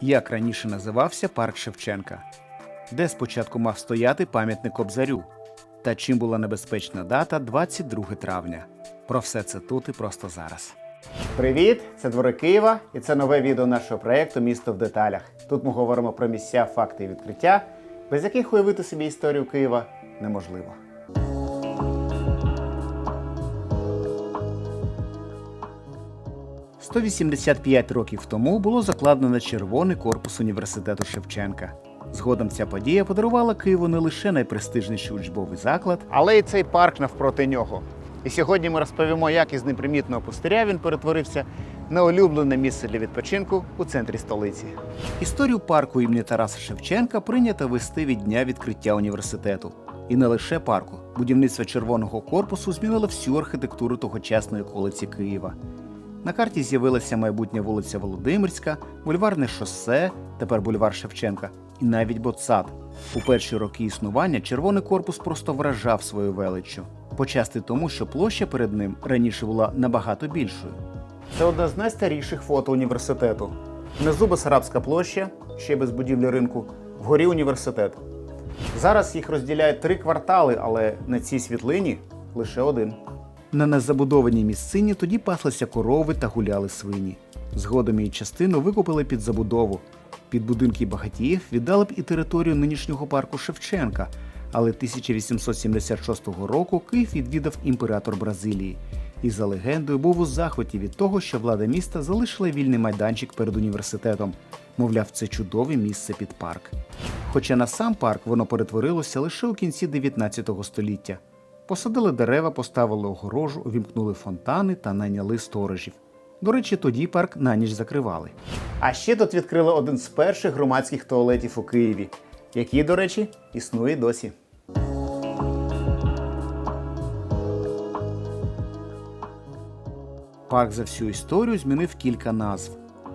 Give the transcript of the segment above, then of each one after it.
як раніше називався парк Шевченка, де спочатку мав стояти пам'ятник Кобзарю, та чим була небезпечна дата 22 травня. Про все це тут і просто зараз. Привіт! Це двори Києва, і це нове відео нашого проєкту Місто в деталях. Тут ми говоримо про місця, факти і відкриття, без яких уявити собі історію Києва неможливо. – 185 років тому було закладено червоний корпус університету Шевченка. Згодом ця подія подарувала Києву не лише найпрестижніший учбовий заклад, але й цей парк навпроти нього. І сьогодні ми розповімо, як із непримітного пустиря він перетворився на улюблене місце для відпочинку у центрі столиці. Історію парку імені Тараса Шевченка прийнято вести від дня відкриття університету. І не лише парку. Будівництво червоного корпусу змінило всю архітектуру тогочасної околиці Києва. На карті з'явилася майбутня вулиця Володимирська, бульварне шосе, тепер бульвар Шевченка, і навіть ботсад. У перші роки існування червоний корпус просто вражав свою величчю. Почасти тому, що площа перед ним раніше була набагато більшою. Це одне з найстаріших фото університету. Внизу Бесарабська площа, ще без будівлі ринку, вгорі університет. Зараз їх розділяють три квартали, але на цій світлині лише один. На незабудованій місцині тоді паслися корови та гуляли свині. Згодом її частину викупили під забудову. Під будинки багатіїв віддали б і територію нинішнього парку Шевченка, але 1876 року Київ відвідав імператор Бразилії. І за легендою був у захваті від того, що влада міста залишила вільний майданчик перед університетом. Мовляв, це чудове місце під парк. Хоча на сам парк воно перетворилося лише у кінці 19 століття. Посадили дерева, поставили огорожу, увімкнули фонтани та найняли сторожів. До речі, тоді парк на ніч закривали. А ще тут відкрили один з перших громадських туалетів у Києві, який, до речі, існує досі. Парк за всю історію змінив кілька назв.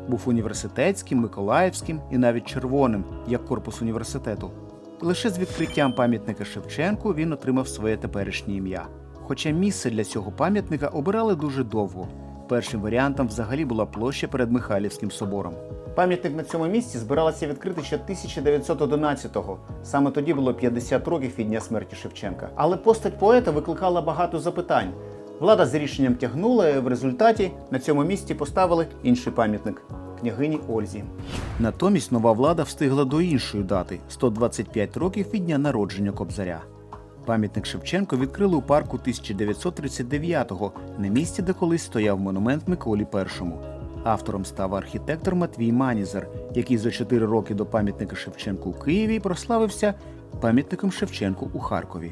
Був університетським, Миколаївським і навіть червоним, як корпус університету. Лише з відкриттям пам'ятника Шевченку він отримав своє теперішнє ім'я. Хоча місце для цього пам'ятника обирали дуже довго. Першим варіантом взагалі була площа перед Михайлівським собором. Пам'ятник на цьому місці збиралося відкрити ще 1911-го. Саме тоді було 50 років від дня смерті Шевченка. Але постать поета викликала багато запитань. Влада з рішенням тягнула, і в результаті на цьому місці поставили інший пам'ятник княгині Ользі. Натомість нова влада встигла до іншої дати 125 років від дня народження Кобзаря. Пам'ятник Шевченко відкрили у парку 1939-го, на місці, де колись стояв монумент Миколі І. Автором став архітектор Матвій Манізер, який за 4 роки до пам'ятника Шевченку у Києві прославився пам'ятником Шевченку у Харкові.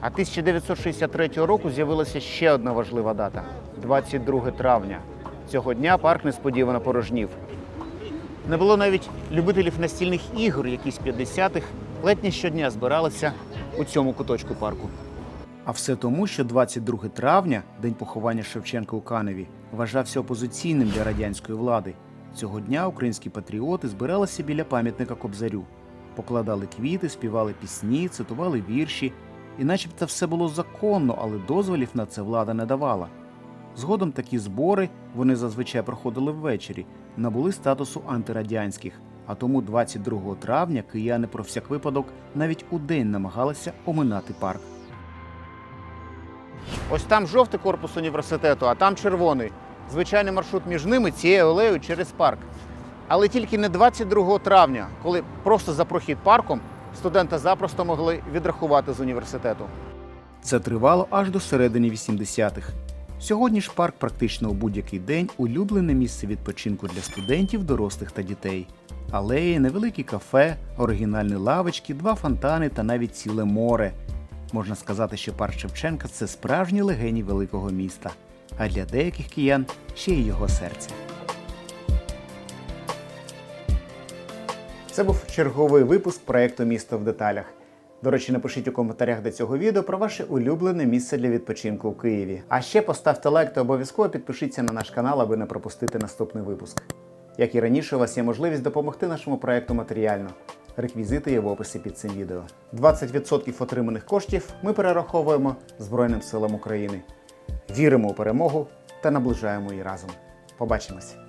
А 1963 року з'явилася ще одна важлива дата 22 травня. Цього дня парк несподівано порожнів. Не було навіть любителів настільних ігор, які з 50-х ледь щодня збиралися у цьому куточку парку. А все тому, що 22 травня, день поховання Шевченка у Каневі, вважався опозиційним для радянської влади. Цього дня українські патріоти збиралися біля пам'ятника Кобзарю, покладали квіти, співали пісні, цитували вірші, і начебто все було законно, але дозволів на це влада не давала. Згодом такі збори, вони зазвичай проходили ввечері, набули статусу антирадянських. А тому 22 травня кияни про всяк випадок навіть у день намагалися оминати парк. Ось там жовтий корпус університету, а там червоний. Звичайний маршрут між ними цією алеєю через парк. Але тільки не 22 травня, коли просто за прохід парком студента запросто могли відрахувати з університету. Це тривало аж до середини 80-х. Сьогодні ж парк практично у будь-який день улюблене місце відпочинку для студентів, дорослих та дітей. Алеї, невеликі кафе, оригінальні лавочки, два фонтани та навіть ціле море. Можна сказати, що парк Шевченка це справжній легені великого міста, а для деяких киян ще й його серце. Це був черговий випуск проекту Місто в деталях. До речі, напишіть у коментарях до цього відео про ваше улюблене місце для відпочинку у Києві. А ще поставте лайк та обов'язково підпишіться на наш канал, аби не пропустити наступний випуск. Як і раніше, у вас є можливість допомогти нашому проекту матеріально. Реквізити є в описі під цим відео. 20% отриманих коштів ми перераховуємо Збройним силам України. Віримо у перемогу та наближаємо її разом. Побачимось!